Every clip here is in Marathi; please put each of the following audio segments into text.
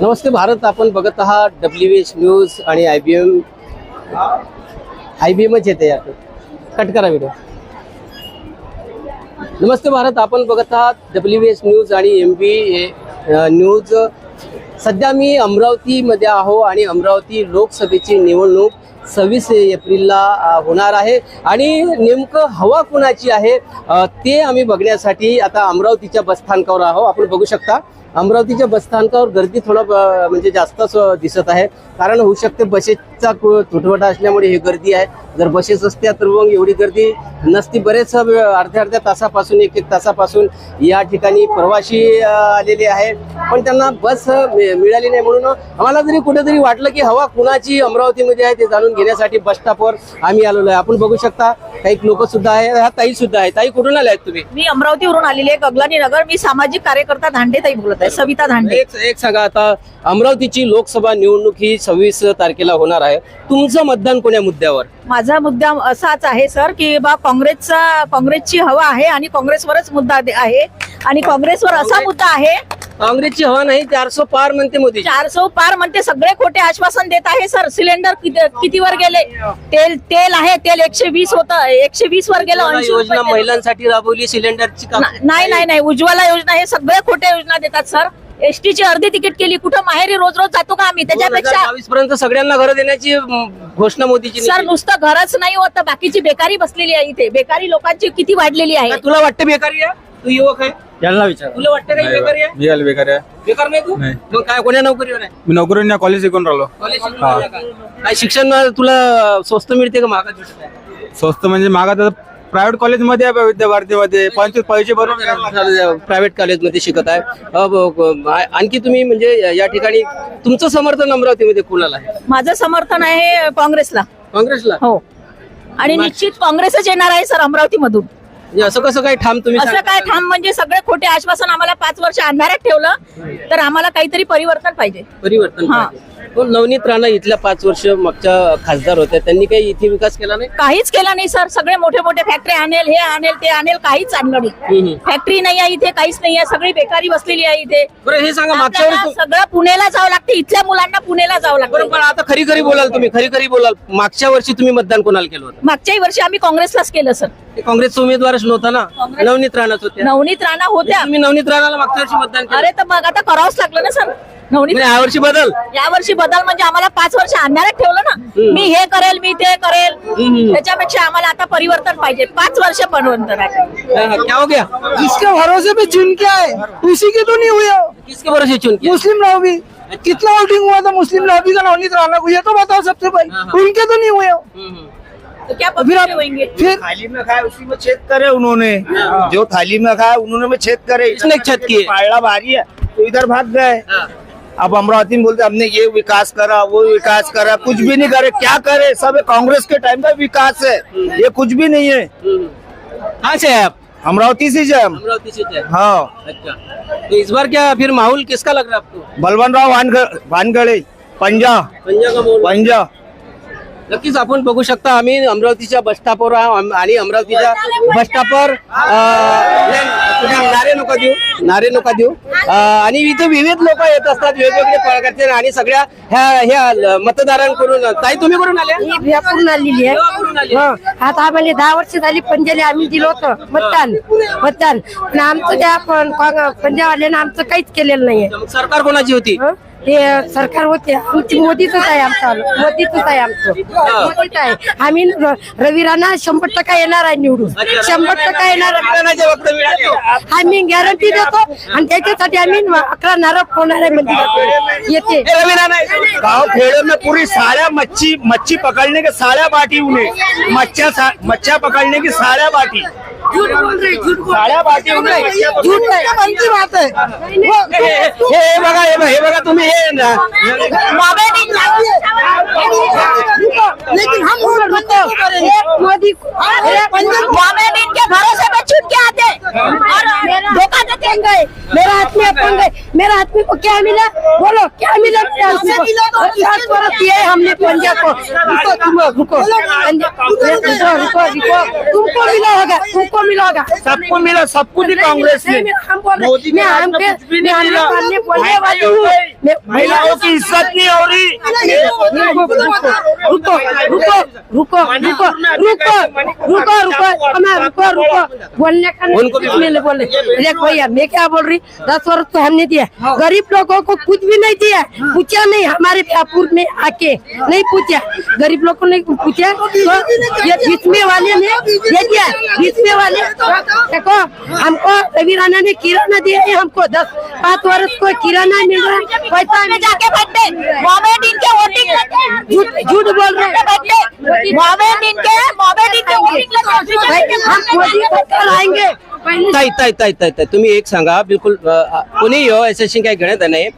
नमस्ते भारत. आपण बघत आहात डब्ल्यू एच न्यूज आणि I B M I B एमच येते यात कट करा व्हिडिओ नमस्ते भारत. आपण बघत आहात डब्ल्यू एच न्यूज आणि एम बी ए न्यूज सध्या मी अमरावतीमध्ये आहो आणि अमरावती लोकसभेची निवडणूक सव्वीस एप्रिलला होणार आहे. आणि नेमकं हवा कुणाची आहे ते आम्ही बघण्यासाठी आता अमरावतीच्या बसस्थानकावर आहो. आपण बघू शकता. अमरावतीच्या बसस्थानकावर गर्दी थोडं ब- म्हणजे जास्तच दिसत आहे. कारण होऊ शकते बसेस बसेसचा कु- तुटवडा असल्यामुळे ही गर्दी आहे. जर बसेस असत्या तर मग एवढी गर्दी नसती. बरेच अर्ध्या अर्ध्या तासापासून एक एक तासापासून या ठिकाणी प्रवासी आलेले आहे. पण त्यांना बस मिळाली नाही म्हणून आम्हाला जरी कुठेतरी वाटलं की हवा कुणाची अमरावतीमध्ये आहे ते जाणून घेण्यासाठी बस स्टॉपवर आम्ही आलेलो आहे. आपण बघू शकता काही लोक सुद्धा आहे ह्या ताई सुद्धा आहे. ताई कुठून आल्या आहेत तुम्ही? मी अमरावतीवरून आलेली आहे गगलानी नगर. मी सामाजिक कार्यकर्ता धांडे ताई बोलत आहे सविता धांडे. एक एक सांगा आता अमरावतीची लोकसभा निवडणूक ही सव्वीस तारखेला होणार आहे. तुमचं मतदान कोण्या मुद्द्यावर? माझा मुद्दा असाच आहे सर की बा काँग्रेसचा काँग्रेसची हवा आहे आणि काँग्रेसवरच मुद्दा आहे. आणि काँग्रेसवर असा मुद्दा आहे काँग्रेसची हवा नाही चारशे पार म्हणते मोदी चारसो पार म्हणते सगळे खोटे आश्वासन देत आहे सर. सिलेंडर किती- कितीवर गेले? तेल तेल आहे तेल एकशे वीस होतं एकशे वीस वर गेलं ऐंशी योजना. महिलांसाठी राबवली सिलेंडरची नाही नाही नाही उज्ज्वला योजना हे सगळे खोटे योजना देतात सर. एसटी ची अर्धी तिकीट केली. कुठं माहेरी रोज रोज जातो का आम्ही? त्याच्यापेक्षा बावीस पर्यंत सगळ्यांना घर देण्याची अं, घोषणा मोदीची सर. नुसतं घरच नाही होत तर बाकीची बेकारी बसलेली आहे इथे. बेकारी लोकांची किती वाढलेली आहे? तुला वाटतं बेकारी आहे? तू युवक आहे? यांना विचार. तुला वाटतं काही बेकारी आहे? मी बेकार आहे. बेकार नाही तू? नाही. मग काय कोण्या नोकरीवर आहे? मी नोकरी कॉलेज शिकून राहिलो. कॉलेज शिकून राहिला का? काय शिक्षण तुला स्वस्त मिळते का महागात भेटत स्वस्त म्हणजे मागा प्रायव्हेट कॉलेजमध्ये आहे विद्याभारतीमध्ये पंचवीस पैसे भरून प्रायव्हेट कॉलेजमध्ये शिकत आहे. आणखी तुम्ही म्हणजे या- ठिकाणी तुमचं समर्थन अमरावतीमध्ये कुणाला आहे? माझं समर्थन आहे काँग्रेसला. काँग्रेसला? हो. आणि निश्चित काँग्रेसच येणार आहे सर अमरावती मधून म्हणजे असं कसं काय ठाम तुम्ही असं? काय ठाम म्हणजे सगळे खोटे आश्वासन आम्हाला पाच वर्ष अंधारात ठेवलं तर आम्हाला काहीतरी परिवर्तन पाहिजे. परिवर्तन हा. पण नवनीत राणा इथल्या पाच वर्ष मागच्या खासदार होत्या. त्यांनी काही इथे विकास केला नाही? काहीच केलं नाही सर. सगळे मोठे मोठे फॅक्टरी आणेल हे आणेल ते आणेल काहीच आणलं नाही. फॅक्टरी नाही आहे इथे काहीच नाही आहे. सगळी बेकारी बसलेली आहे इथे. बरं हे सांगा मागच्या आपल्याला वेळेस सगळं पुण्याला जावं लागते. इथल्या मुलांना पुण्याला जावं बरं लागतं पण आता खरी खरी बोलाल तुम्ही खरी खरी बोलाल. मागच्या वर्षी तुम्ही मतदान कोणाला केलं होतं? मागच्याही वर्षी आम्ही काँग्रेसलाच केलं सर. ते काँग्रेसचा उमेदवारच नव्हता ना? काँग्रेस- नवनीत राणाच होत्या. नवनीत राणा होत्या. तुम्ही नवनीत राणाला मागच्या वर्षी मतदान केलं अरे तर मग आता करावंच लागलं ना सर. नवनीत? म्हणजे या वर्षी बदल. या वर्षी बदल म्हणजे आम्हाला पाच वर्ष अंधारात ठेवलं ना. मी हे करेल मी ते करेल. त्याच्यापेक्षा आम्हाला आता परिवर्तन पाहिजे. पाच वर्ष आहे हाँ, हाँ, क्या हो गया? जिसके भरोसे पे चुन के आए। उसी की तो नहीं हुई हो। किसके भरोसे चुन के? मुस्लिम लॉबी। कितना वोटिंग हुआ था मुस्लिम लॉबी का नवनीत राणा को? ये तो बताओ सबसे हाँ, पहले उनके तो नहीं हुए हो। तो क्या फिर आप फिर थाली में खाया उसी में छेद करे उन्होंने। जो थाली में खाया उन्होंने में छेद करे। किसने छेद किए? पायड़ा भारी है तो इधर भाग गए। हाँ. अब अमरावती में बोलते हमने ये विकास करा वो विकास करा कुछ भी नहीं करे क्या करे? सब कांग्रेस के टाइम का विकास है। ये कुछ भी नहीं है. कहाँ से है आप? अमरावती से जय अमरावती से है हाँ? अच्छा। तो इस बार क्या फिर माहौल किसका लग रहा है आपको? बलवन राव वानगड पंजा। पंजा का पंजा। नक्कीच आपण बघू शकता आम्ही अमरावतीच्या बस स्टॉपवर आहो आम- आणि अमरावतीच्या बस स्टॉपवर नारे नका देऊ नारे नका देऊ. आणि इथे विविध लोक येत असतात वेगवेगळे प्रकारचे आणि सगळ्या ह्या ह्या मतदारांकडून. ताई तुम्ही करून मी बिहापूरून आलेली आहे? हं. आता आम्हाला दहा वर्ष झाली पंजाले आम्ही दिलं होतं. मतदान. मतदान. पण आमचं त्या पंजाबवाल्यानं आमचं काहीच केलेलं नाहीये. सरकार कोणाची होती? ते सरकार होते आमची मोदीच आहे आमचं मोदीच आहे आमचं. मोदीच आहे. आम्ही र- रवी राणा शंभर टक्का येणार आहे निवडून. शंभर टक्का येणार आहे. आम्ही गॅरंटी देतो आणि त्याच्यासाठी आम्ही अकरा नारळ फोडणार आहे मंदिरात. येते. हे रवी राणा आहे. गांव खेड़े में पूरी मच्छी मच्छी पकड़ने के साड़ा बांटी उन्हें? मच्छा सा- मच्छा पकड़ने की साड़ा बांटी? साड़ा बांटी उन्हें? झूठ नहीं बनती बात है वो- हे हे- हे बघा हे बघा हे बघा तुम्ही हे ना लेकिन हम वोट बंद करेंगे मोदी मोमेन इनके भरोसे पे छूट के आते और धोखा देते हैं गए मेरा आदमी अपन गए मेरा आदमी को क्या मिला बोलो क्या मिला मेरे आदमी को? हमने पंजा को रुको तुम रुको रुको रुको रुको तुमको मिला होगा तुमको मिला होगा सबको मिला सब कुछ कांग्रेस ने हम मोदी ने हम के- बोलने वाली हूँ महिलाओं की इज़्ज़त नहीं हो रही रुको रुको रुको रुको रुको रुको रुको रुको रुको बोलने का नहीं बोले। देखो यार मैं क्या बोल रही? दस वर्ष तो हमने दिया। गरीब लोगों को कुछ भी नहीं दिया। पूछा नहीं हमारे व्यापुर में आके। नहीं पूछा। गरीब लोगों ने पूछा तो, तो ये बीसवे वाले ने ये दिया। बीसवे वाले देखो हमको रवि राणा ने किराना दिया है हमको। दस पाँच वर्ष को किराना मिल रहा है। पैसा जाके झूठ झूठ बोल रहे मोहम्मद इनके मोहम्मद इनके हम मोदी आएंगे पहले ताई ताई ताई ताई ताई तुम्ही एक सांगा बिलकुल कोणी हो याच्याशी काही घेण्यात नाही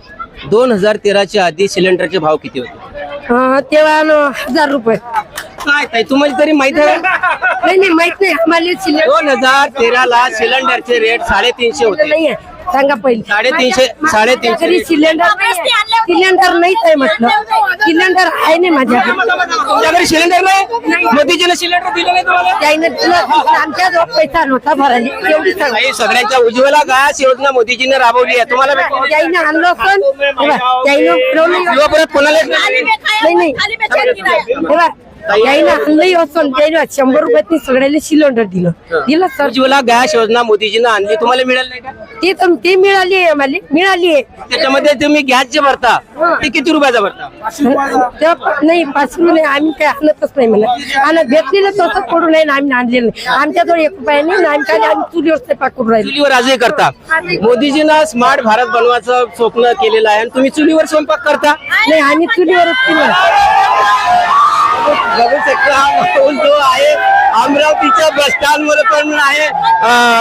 दोन हजार तेराच्या आधी सिलेंडरचे भाव किती होते? हाँ, तेव्हा हजार रुपये. काय ताई तुम्हाला तरी माहीत आहे? नहीं नहीं माहीत नाही दोन हजार तेराला सिलेंडरचे रेट साडेतीनशे होते. नाही आहे सांगा पहिले. साडेतीनशे साडेतीनशे घरी सिलेंडर नाही आहे. सिलेंडर नाहीच आहे म्हटलं. सिलेंडर आहे नाही माझ्याकडे तुमच्या घरी सिलेंडर नाही? मोदीजीने सिलेंडर दिलं नाही तुम्हाला? त्याईनं दिलं. आमच्याजवळ पैसा नव्हता भरायला. एवढी सांग. सगळ्यांच्या उज्ज्वला गॅस योजना मोदीजीने राबवली आहे. तुम्हाला भेटली नाही. त्याईनं आणलं पण. किंवा परत कोणालाच नाही. नाही त्याईनं आणलंही असं त्याईनं शंभर रुपयात सगळ्याला सिलेंडर दिलं. दिलं सर उज्ज्वला गॅस योजना मोदीजीनं आणली तुम्हाला मिळाली नाही का? ते तर ते मिळाली आहे आम्हाला मिळाली आहे. त्याच्यामध्ये तुम्ही गॅस जे भरता ते किती रुपयाचा भरता? प- नाही पाचरू नाही आम्ही काही आणतच नाही म्हणा. आणि भेटलेलं तसंच पडून नाही आम्ही आणलेलं नाही. आमच्याजवळ एक रुपया नाही ना आम्ही काय आम्ही चुलीवर स्वयंपाक करून राहिले. चुलीवर आजही करता. मोदीजीनं स्मार्ट भारत बनवायचं स्वप्न केलेलं आहे आणि तुम्ही चुलीवर स्वयंपाक करता? नाही आम्ही चुलीवरच केलं. बघू शकता हा माहोल जो आहे. अमरावतीच्या बस स्टँडमध्ये पण आहे.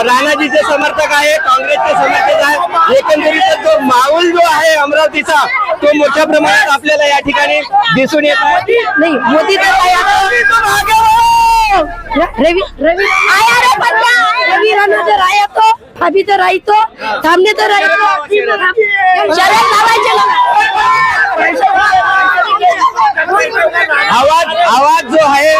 राणाजीचे समर्थक आहे काँग्रेसचे समर्थक आहे. एकंदरीत जो माहोल जो आहे अमरावतीचा तो मोठ्या प्रमाणात आपल्याला या ठिकाणी दिसून येत नाही मोदी रवि रवि आया रे बच्चा रवि राणा जर आया तो अभी तर आई तो सामने तर आई तो शरद लावायचे आवाज आवाज जो आहे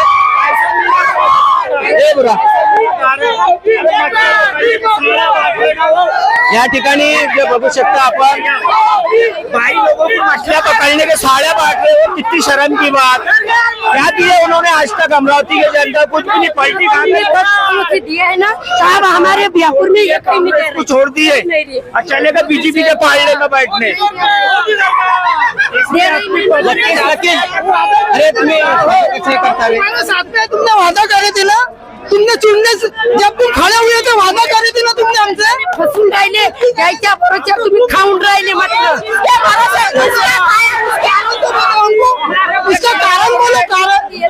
या ठिकाणी जे बघू शकता आपण भाई लोगों को मछलियाँ पकड़ने के साड़ियाँ बांट रहे हो कितनी शर्म की बात. क्या दिया उन्होंने आज तक अमरावती के जनता कुछ भी नहीं पलटी से दिए है ना साहब हमारे बिहापुर में एक ही नहीं दे को रहे छोड़ दिए। और चलेगा बीजेपी के पालने में बैठने। अरे तुम्ही करता रे? साथ में तुमने वादा करे थे तुमने से जब तुम खड़े हुए थे वादा करे थे ना तुमने हमसे? फसून राहिले. यायच्या बरोच्या तुम्ही खाऊन राहिले म्हटलं? इसका कारण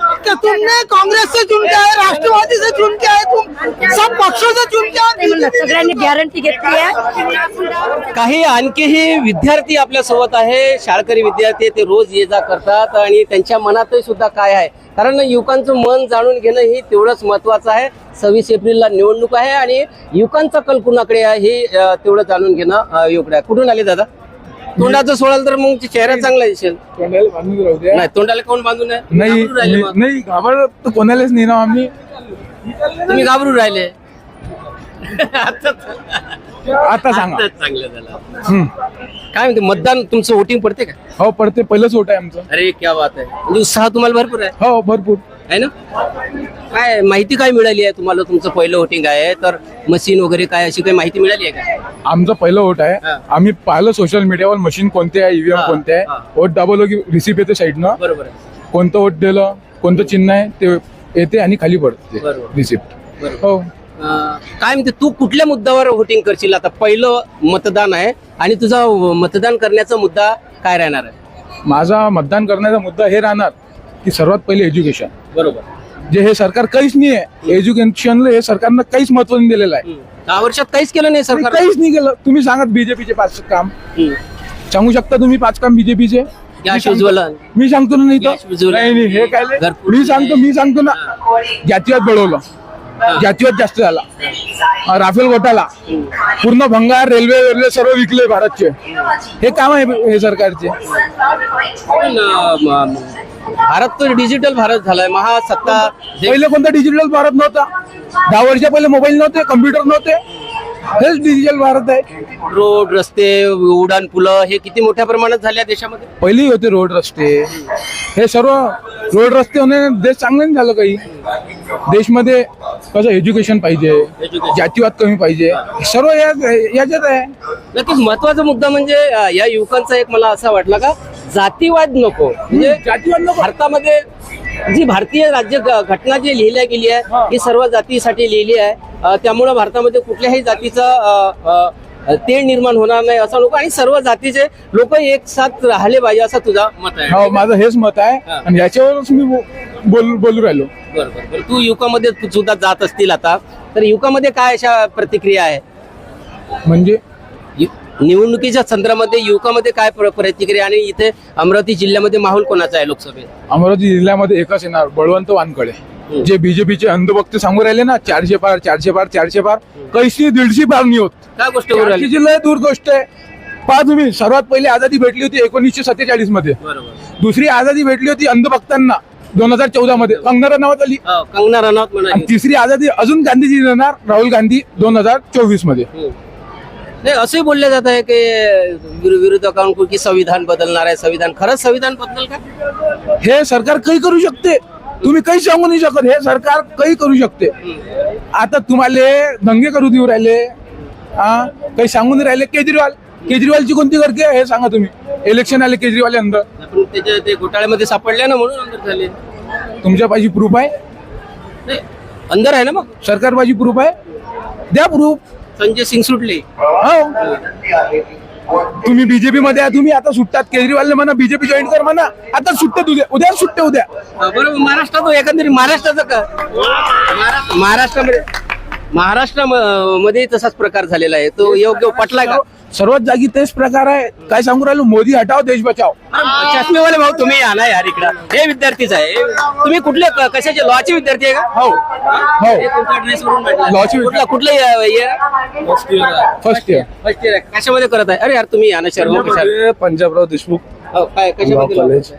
तुमने कांग्रेस से चुन के आए राष्ट्रवादी से चुन के आए तुम सब पक्षों से चुन के आए सगळ्यांनी गॅरंटी घेतली आहे. काही आणखीही विद्यार्थी आपल्यासोबत आहे. शाळकरी विद्यार्थी ते रोज ये जा करतात आणि त्यांच्या मनातही सुद्धा काय आहे? कारण युवकांचं मन जाणून घेणं हे तेवढंच महत्वाचं आहे. सव्वीस एप्रिलला निवडणूक आहे आणि युवकांचा कल कुणाकडे आहे हे तेवढं जाणून घेणं योग्य आहे. कुठून आले दादा? तोंडाचं सोडाल तर मग चेहरा चांगला दिसेल कोणाला बांधून राहू द्या. नाही तोंडाला कोण बांधून आहे? नाही घाबरून राहिले मग. नाही घाबरत तर कोणालाच नाही ना आम्ही. तुम्ही घाबरून राहिले. आता सांगा. चांगलं झालं. हम्म. काय म्हणते मतदान तुमचं वोटिंग पडते का? हो पडते. पहिलंच वोट आहे आमचं. अरे क्या बात आहे. म्हणजे उत्साह तुम्हाला भरपूर आहे. हो भरपूर. आहे ना? काय माहिती काय मिळाली आहे तुम्हाला? तुमचं पहिलं वोटिंग आहे तर मशीन वगैरे काय अशी काही माहिती मिळाली आहे का? आमचं पहिलं वोट आहे. हा. आम्ही पाहिलं सोशल मीडियावर मशीन कोणते आहे ईव्हीएम हा, कोणते आहे. वोट दाबवलं की रिसिप्ट येते साईडनं बरोबर आहे. कोणतं वोट दिलं कोणतं चिन्ह आहे ते येते आणि खाली पडते. बरोबर. रिसिप्ट बरोबर. हो. अं, काय म्हणते तू कुठल्या मुद्द्यावर वोटिंग करशील आता? पहिलं मतदान आहे आणि तुझा मतदान करण्याचा मुद्दा काय राहणार आहे? माझा मतदान करण्याचा मुद्दा हे राहणार. की सर्वात पहिले एज्युकेशन. बरोबर. जे हे सरकार काहीच नाही आहे. एज्युकेशनला हे सरकारनं काहीच महत्त्व नाही दिलेलं आहे. दहा वर्षात काहीच केलं नाही सरकार. काहीच नाही केलं. तुम्ही सांगा बीजेपीचे पाच काम. सांगू शकता तुम्ही पाच काम बीजेपीचे? गॅस मी सांगतो ना नाही तर? उज्ज्वला. नाही नाही हे काय घरकुल. मी सांगतो मी सांगतो ना. जातीवाद बळवलं. जातीवाद जास्त झाला. अं, राफेल घोटाळा पूर्ण भंगार रेल्वे रेल्वे सर्व विकले भारतचे. हे काम आहे हे सरकारचे. पण, अं, म- म- भारत तर डिजिटल भारत झालाय. महासत्ता पहिले कोणता डिजिटल भारत नव्हता? दहा वर्षा पहिले मोबाईल नव्हते कम्प्युटर नव्हते. हेच डिजिटल भारत आहे. रोड रस्ते उडान पुलं हे किती मोठ्या प्रमाणात झाले आहे देशामध्ये? पहिलेही होते रोड रस्ते. हे सर्व रोड रस्ते होणे देश चांगलं नाही झालं काही. देशमध्ये कसं एज्युकेशन पाहिजे. जातीवाद कमी पाहिजे. सर्व या- याच्यात आहे. नक्कीच महत्त्वाचा मुद्दा म्हणजे अं, या युवकांचा एक मला असा वाटला का जातीवाद नको. म्हणजे जातीवाद नको. भारतामध्ये जी भारतीय राज्य घटना जी लिहिल्या गेली आहे ही. सर्व जातीसाठी लिहिली आहे. त्यामुळं भारतामध्ये कुठल्याही जातीचा तेढ निर्माण होणार नाही असं नको. आणि सर्व जातीचे लोक एक साथ राहिले पाहिजे असं तुझा मत आहे. हो माझं हेच मत आहे. आणि याच्यावरच मी बोल बोलू राहिलो. बरं बरं बरं. तू युवकामध्ये तू सुद्धा जात असतील आता. तर युवकामध्ये काय अशा प्रतिक्रिया आहे? म्हणजे? निवडणुकीच्या संदर्भामध्ये युवकामध्ये काय प्र- प्रतिक्रिया आणि इथे अमरावती जिल्ह्यामध्ये माहोल कोणाचा आहे लोकसभेत? अमरावती जिल्ह्यामध्ये एकच येणार बळवंत वानकडे. जे बीजेपीचे अंधभक्त सांगू राहिले ना चारशे पार चारशे पार चारशे पार कैशी दीडशे पार नाही होत. काय गोष्ट करू राहिली? चारशे जिल्हा दूर गोष्ट आहे. पहा तुम्ही सर्वात पहिली आझादी भेटली होती एकोणीसशे सत्तेचाळीसमध्ये. बरोबर. दुसरी आझादी भेटली होती अंधभक्तांना दोन हजार चौदा मध्ये. कंगना नावात आली. हो, कंगना रनौत आणि म्हणाली तिसरी आझादी अजून गांधीजी देणार राहुल गांधी दोन हजार चोवीसमध्ये. हम्म. नाही असंही बोलले जात आहे की विरो- विरोधकांकडून की संविधान बदलणार आहे? संविधान खरंच संविधान बदल का? हे सरकार काही करू शकते. तुम्ही काही सांगू नाही शकत. हे सरकार काही करू शकते. आता तुम्हाला दंगे करू देऊ राहिले. हा काही सांगू नाही राहिले. केजरीवाल. केजरीवालची कोणती करते हे सांगा तुम्ही. इलेक्शन आले केजरीवाल अंदर त्याच्या ते घोटाळ्यामध्ये सापडले ना म्हणून अंदर झाले. तुमच्या पाहिजे प्रूफ आहे? अंदर आहे ना मग? सरकार पाहिजे प्रूफ आहे? द्या प्रूफ संजय सिंग सुटले. हो. तुम्ही बीजेपी मध्ये आहे तुम्ही आता सुटतात. केजरीवालने म्हणा बीजेपी जॉईन कर म्हणा. आता सुटते उद्या. उद्या सुटते उद्या. हा, बरोबर. महाराष्ट्रात एकंदरीत महाराष्ट्राचं का? महारा- महाराष्ट्रामध्ये महाराष्ट्रामध्ये तसाच प्रकार झालेला आहे. तो योग्य पटलाय का? सर्वात जागी तेच प्रकार आहे. काय सांगू राहिलो? मोदी हटाव देश बचाव चष्मेवाले भाऊ तुम्ही आला यार इकडं. हे विद्यार्थीच आहे. तुम्ही कुठले क- कशाचे? लॉचे विद्यार्थी आहे का? हो. हे. हो तुमच्या ड्रेस वरून वाटलं. लॉचे कुठला कुठलं फर्स्ट इयर फर्स्ट इयर कशामध्ये करत आहे? अरे यार तुम्ही या ना शर्मा पंजाबराव देशमुख. हो, काय कशामध्ये कॉलेज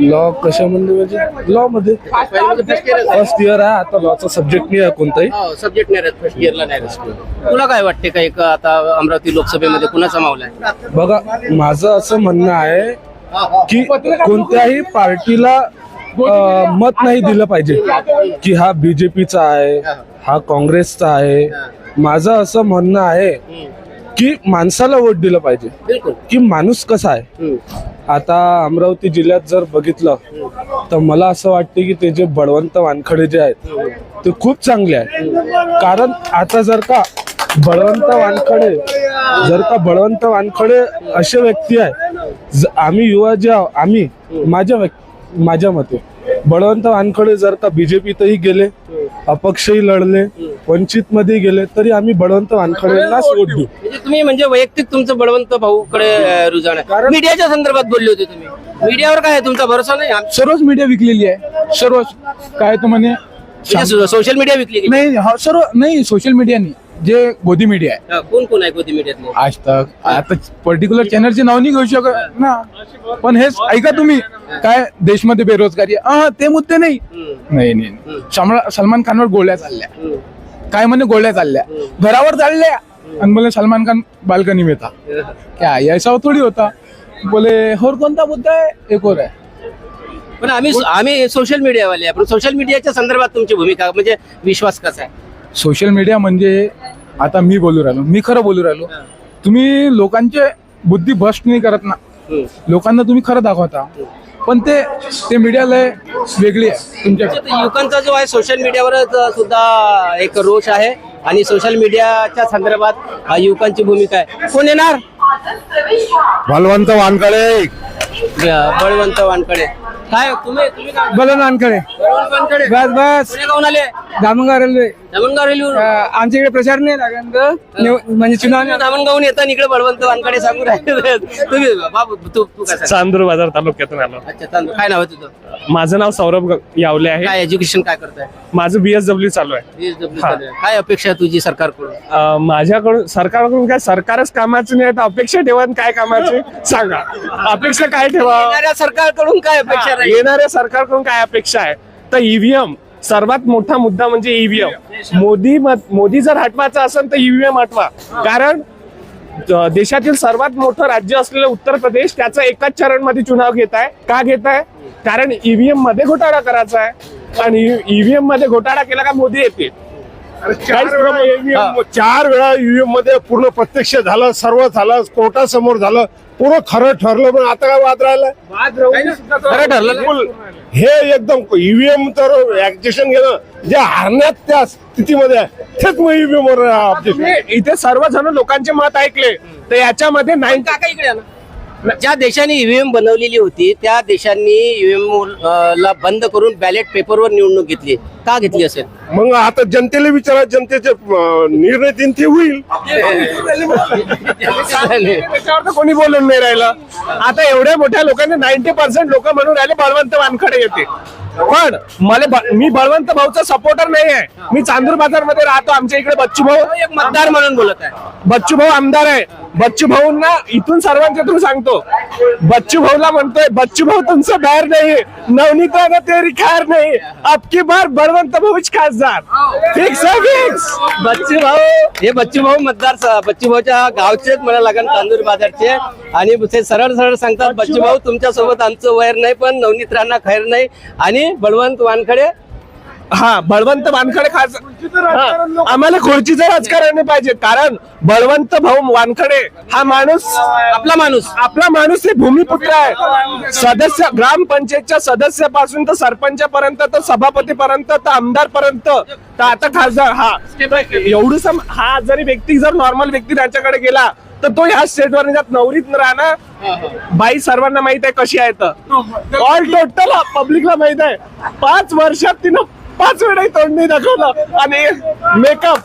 लॉ कशामध्ये म्हणजे? लॉ मध्ये फर्स्ट इयर फर्स्ट इयर आहे आता लॉचा सब्जेक्ट नाही आहे कोणताही. सब्जेक्ट नाही राहत फर्स्ट इयरला नाही राहत. तुला काय वाटते का एक आता अमरावती लोकसभेमध्ये कुणाचा मावला आहे? बघा माझं असं म्हणणं आहे की कोणत्याही पार्टीला अं, मत नाही दिलं पाहिजे. की हा बीजेपीचा आहे हा काँग्रेसचा आहे. माझं असं म्हणणं आहे की माणसाला वोट दिलं पाहिजे. की माणूस कसा आहे. आता अमरावती जिल्ह्यात जर बघितलं तर मला असं वाटते की ते जे बळवंत वानखडे जे आहेत ते खूप चांगले आहेत. कारण आता जर का बळवंत वानखडे जर का बळवंत वानखडे असे व्यक्ती आहे ज- आम्ही युवा जे आहो आम्ही माझ्या माझ्या मते बळवंत वानखडे जर का बीजेपीतही गेले अपक्षही लढले वंचित मध्ये गेले तरी आम्ही बळवंत वानखडेंनाच वोट देऊ. म्हणजे तुम्ही म्हणजे वैयक्तिक तुमचं बळवंत भाऊकडे अं, रुजान आहे. मीडियाच्या संदर्भात बोलले होते तुम्ही. मीडियावर काय आहे तुमचा भरोसा नाही? सर्वच मीडिया विकलेली आहे. सर्वच. काय तर म्हणे? म्हणजे सोशल मीडिया विकली गेली. नाही हा, सर्व नाही सोशल मीडिया नाही जे गोदी मीडिया आहे. हा, कोण कोण आहे गोदी मीडियातले आज तक आता पर्टिक्युलर चॅनलचे नाव नाही घेऊ शकत. ना. पण हेच ऐका तुम्ही काय देशमध्ये बेरोजगारी आहे? हा, ते मुद्दे नाही. हम्म, नाही नाही नाही. शामळा- सलमान खानवर गोळ्या चालल्या. हम्म. काय म्हणे गोळ्या चालल्या. घरावर चालल्या. आणि बोले सलमान खान बाल्कनी में था. क्या ऐसा थोडी होता. बोले और कोणता मुद्दा आहे? एक और आहे. पण आम्ही आम्ही सोशल मीडियावाले आहे. पण सोशल मीडियाच्या संदर्भात तुमची भूमिका म्हणजे विश्वास कसा आहे? सोशल मीडिया म्हणजे आता मी बोलू राहिलो. मी खरं बोलू राहिलो. तुम्ही लोकांचे बुद्धी भ्रष्ट नाही करत ना. हम्म. लोकांना तुम्ही खरं दाखवता. पण ते ते मीडिया लय वेगळी आहे तुमच्या. युवकांचा जो आहे सोशल मीडियावरच सुद्धा एक रोष आहे. आणि सोशल मीडियाच्या संदर्भात युवकांची भूमिका आहे. कोण येणार? बलवंत वानकडे बळवंत वानकडे काय तुम्ही तुम्ही काय बलन बस बस. पुणे गावून आले. दामणगाव रेल्वे. धामणगाव रेल्वे आमच्याकडे प्रचार नाही लागत म्हणजे चुनाव धामणगावून येता इकडे बळवंत वानकडे सांगू राहिले. तुम्ही बाबू तू तू काय सांग चांदूर बाजार तालुक्यातून आलो. अच्छा काय नाव आहे तुझं? माझं नाव सौरभ ग- यावले आहे. काय एज्युकेशन काय करताय? माझं बीएसडब्ल्यू चालू आहे. BSW चालू आहे. काय अपेक्षा आहे तुझी सरकारकडून? अं, माझ्याकडून सरकारकडून काय सरकारच कामाचं नाही. तर अपेक्षा ठेवा काय कामाचे? सांगा. अपेक्षा काय ठेवा? येणाऱ्या सरकारकडून काय अपेक्षा येणाऱ्या सरकारकडून काय अपेक्षा आहे? तर ईव्हीएम सर्वात मोठा मुद्दा म्हणजे ईव्हीएम मोदी मोदी जर हटवायचा असेल तर ईव्हीएम हटवा. कारण देशातील सर्वात मोठं राज्य असलेलं उत्तर प्रदेश त्याचा एकाच चरणमध्ये चुनाव घेत आहे. का घेत आहे? कारण ईव्हीएममध्ये घोटाळा करायचा आहे. आणि ईव्हीएममध्ये घोटाळा केला का मोदी येते चार वेळा EVM चार वेळा ईव्हीएममध्ये पूर्ण प्रत्यक्ष झालं सर्व झालं कोर्टासमोर झालं पूर्ण खरं ठरलं पण आता काय वाद राहिला खरं ठरलं ना? बिलकुल हे एकदम ईव्हीएम तर ऍक्जेशन घेणं जे हारण्यात त्या स्थितीमध्ये आहे तेच मग ईव्हीएम वर ऑब्जेक्शन तुम्ही इथे सर्वजण लोकांचे मत ऐकले तर याच्यामध्ये नाईन काका इकडे ना. ज्या देशांनी ईव्हीएम बनवलेली होती त्या देशांनी ईव्हीएम ला बंद करून बॅलेट पेपरवर निवडणूक घेतली. का घेतली असेल? मग आता जनतेला विचारा जनतेचे निर्णय देईन ते होईल. त्याच्यावर तर कोणी बोलून नाही राहिलं. आता एवढ्या मोठ्या लोकांनी नाईन्टी पर्सेंट लोक म्हणून राहिले बळवंत वानखडे येते. पण मला मी बळवंत भाऊचा सपोर्टर नाही आहे मी चांदूर बाजारमध्ये राहतो आमच्या इकडे बच्चू भाऊ एक मतदार म्हणून बोलत आहे. बच्चू भाऊ आमदार आहे. बच्चू भाऊंना इथून सर्वांच्या थ्रू सांगतो. बच्चू भाऊला म्हणतोय बच्चू भाऊ तुमचं बाहेर नाही. नवनीत राणा तेरी खार नाही. अबकी बार बळवंत भाऊच खासदार. फिक्स फिक्स बच्चू भाऊ हे बच्चू भाऊ मतदार बच्चू भाऊच्या गावचेच मला लागण तांदूर बाजारचे. आणि ते सरळ सरळ सांगतात बच्चू भाऊ तुमच्यासोबत आमचं वैर नाही पण नवनीत राणा खैर नाही. आणि बळवंत वानखडे हा बळवंत वानखडे खासदार हा, आम्हाला खुर्चीचं राजकारण नाही पाहिजे कारण बळवंत भाऊ वानखडे हा माणूस आपला माणूस. आपला माणूस हे भूमिपुत्र आहे. सदस्य ग्रामपंचायतच्या सदस्यापासून तर सरपंचापर्यंत तर सभापतीपर्यंत तर आमदार पर्यंत तर आता खासदार हा. एवढूस हा जरी व्यक्ती जर नॉर्मल व्यक्ती त्याच्याकडे गेला तर तो ह्या स्टेटवर जात नवरीत राहणार बाई सर्वांना माहीत आहे कशी आहे तर. ऑल टोटल पब्लिकला माहीत आहे. पाच वर्षात तिनं पाच वेळा तोंड नाही दाखवलं. आणि मेकअप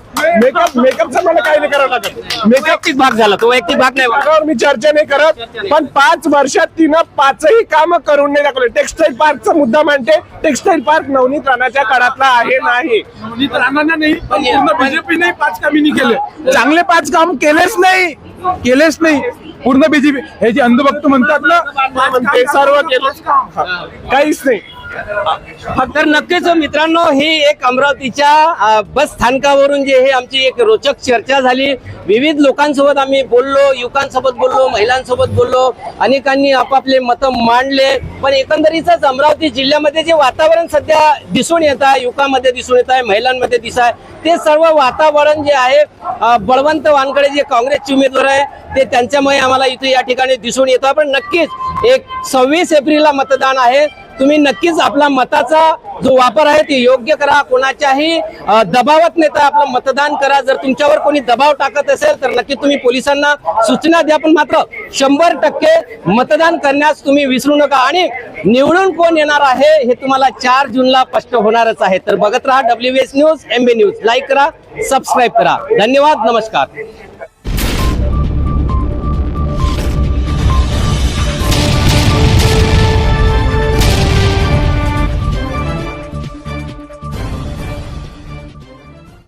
मेकअप मेकअपचं मला काही नाही करावं लागत. मेकअप भाग झाला तो वैयक्तिक भाग नाही त्याच्यावर मी चर्चा नाही करत पण पाच वर्षात तिनं पाचही काम करून नाही दाखवले. टेक्सटाईल पार्कचा मुद्दा मांडते. टेक्सटाईल पार्क नवनीत राणाच्या काळातला आहे नाही. नवनीत राणांना नाही पण पूर्ण बीजेपीने पाच कामी केले. चांगले पाच काम केलेच नाही. केलेच नाही. पूर्ण बीजेपी हे जे अंधभक्त म्हणतात ना म्हणते सर्व केलं काहीच नाही. तर नक्कीच मित्रांनो ही एक अमरावतीच्या बस स्थानकावरून जे हे आमची एक रोचक चर्चा झाली. विविध लोकांसोबत आम्ही बोललो युवकांसोबत बोललो महिलांसोबत बोललो अनेकांनी आपापले मतं मांडले. पण एकंदरीतच अमरावती जिल्ह्यामध्ये जे वातावरण सध्या दिसून येत आहे युवकांमध्ये दिसून येत आहे महिलांमध्ये दिसत आहे ते सर्व वातावरण जे आहे बळवंत वानकडे जे काँग्रेसचे उमेदवार आहे ते त्यांच्यामुळे आम्हाला इथे या ठिकाणी दिसून येतं पण नक्कीच एक सव्वीस एप्रिलला मतदान आहे. तुम्ही नक्कीच आपला मताचा जो वापर आहे ते योग्य करा. कोणाच्याही दबावात नेता आपलं मतदान करा. जर तुमच्यावर कोणी दबाव टाकत असेल तर नक्की तुम्ही पोलिसांना सूचना द्या. पण मात्र शंभर टक्के मतदान करण्यास तुम्ही विसरू नका. आणि निवडून कोण येणार आहे हे तुम्हाला चार जूनला स्पष्ट होणारच आहे. तर बघत राहा W S news M B news like करा सबस्क्राईब करा. धन्यवाद. नमस्कार.